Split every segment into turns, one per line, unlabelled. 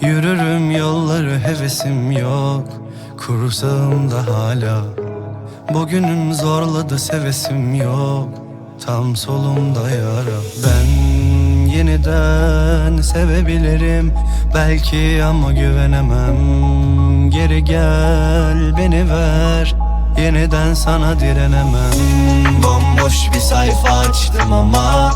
Yürürüm yolları hevesim yok. Kursağımda hala. Bugünüm zorladı sevesim yok. Tam solumda yara. Ben yeniden sevebilirim. Belki ama güvenemem. Geri gel beni ver. Yeniden sana direnemem. Bomboş bir sayfa açtım ama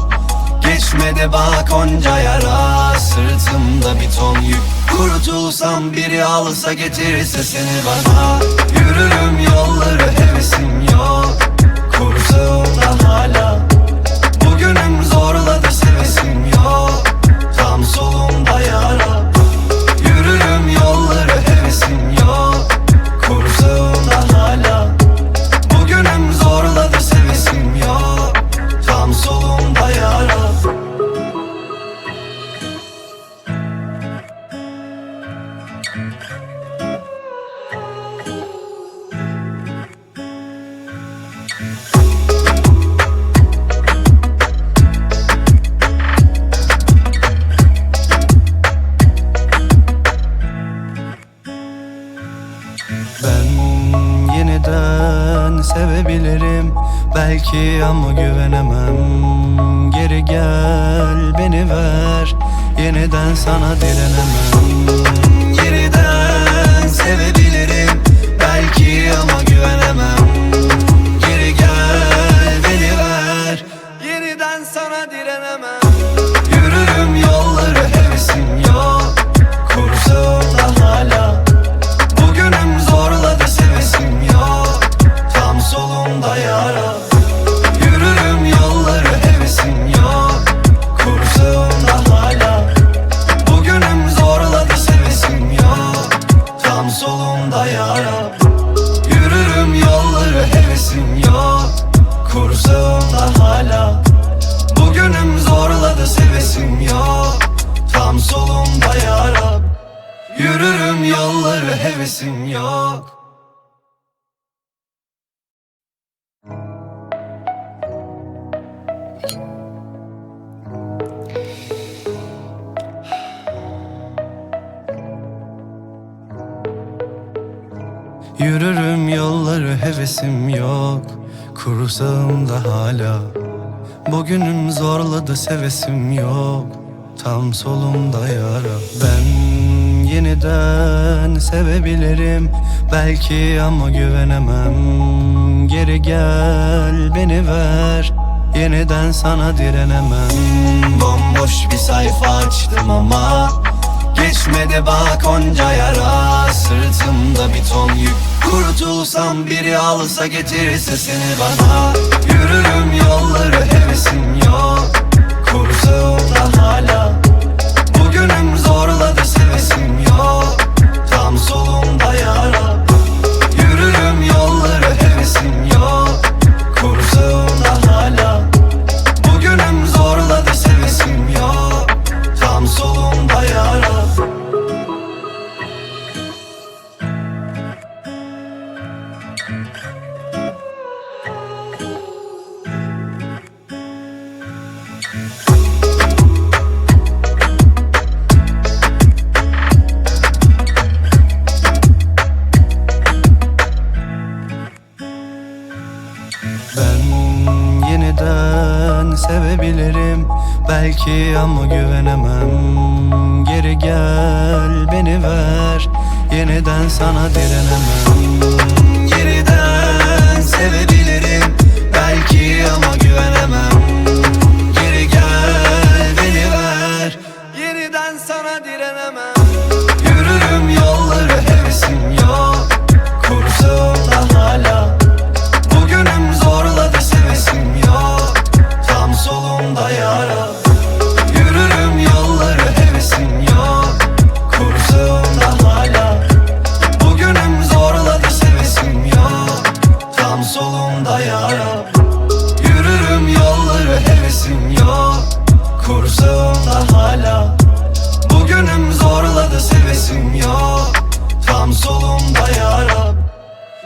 Geçmedi bak onca yara. Sırtımda bir ton yük. Kurtulsam biri alsa getirirse seni bana. Yürürüm yolları hevesim yok sevebilirim. Belki ama güvenemem. Geri gel beni ver. Yeniden sana direnemem Yeniden sevebilirim Kursağımda hala. Bugünüm zorladı sevesim yok. Tam solumda yara Yürürüm yolları hevesim yok. Yürürüm yolları hevesim yok Kursağımda hala. Bugünüm zorladı sevesim yok Tam solumda yara. Ben yeniden sevebilirim Belki ama güvenemem. Geri gel beni ver Yeniden sana direnemem. Bomboş bir sayfa açtım ama Geçmedi bak onca Sırtımda bir ton yük. Kurtulsam biri alsa getirirse seni bana. Yürürüm yolları hevesim yok. Kursağımda hala Bugünüm Ben yeniden sevebilirim. Belki ama güvenemem. Geri gel beni ver. Yeniden sana direnemem. Yeniden sevebilirim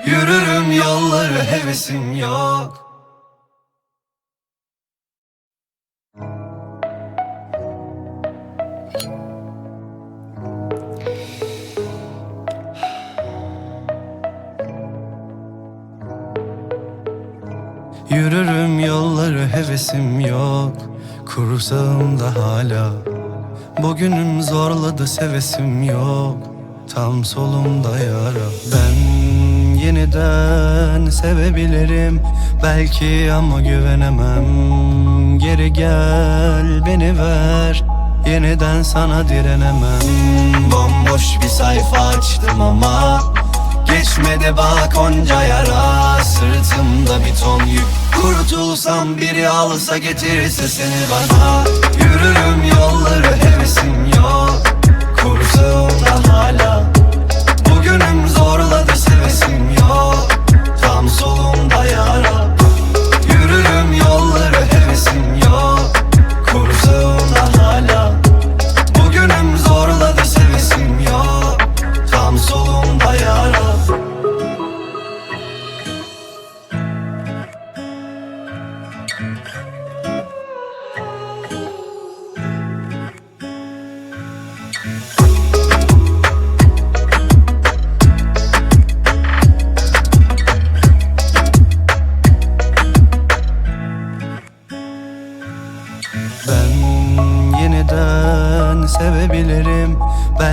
Yürürüm yolları hevesim yok. Yürürüm yolları hevesim yok. Kursağımda hala. Bugünüm zorladı sevesim yok. Tam solumda yara. Ben yeniden sevebilirim. Belki ama güvenemem. Geri gel beni ver. Yeniden sana direnemem. Bomboş bir sayfa açtım ama Geçmedi bak onca yara. Sırtımda bir ton yük. Kurtulsam biri alsa getirirse seni bana. Yürürüm yolları hevesim yok. Kursağımda hala. Bugünüm zorladı sevesim yok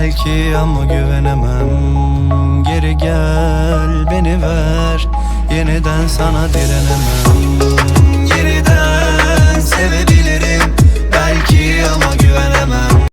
Belki ama güvenemem. Geri gel beni ver. Yeniden sana direnemem. Yeniden sevebilirim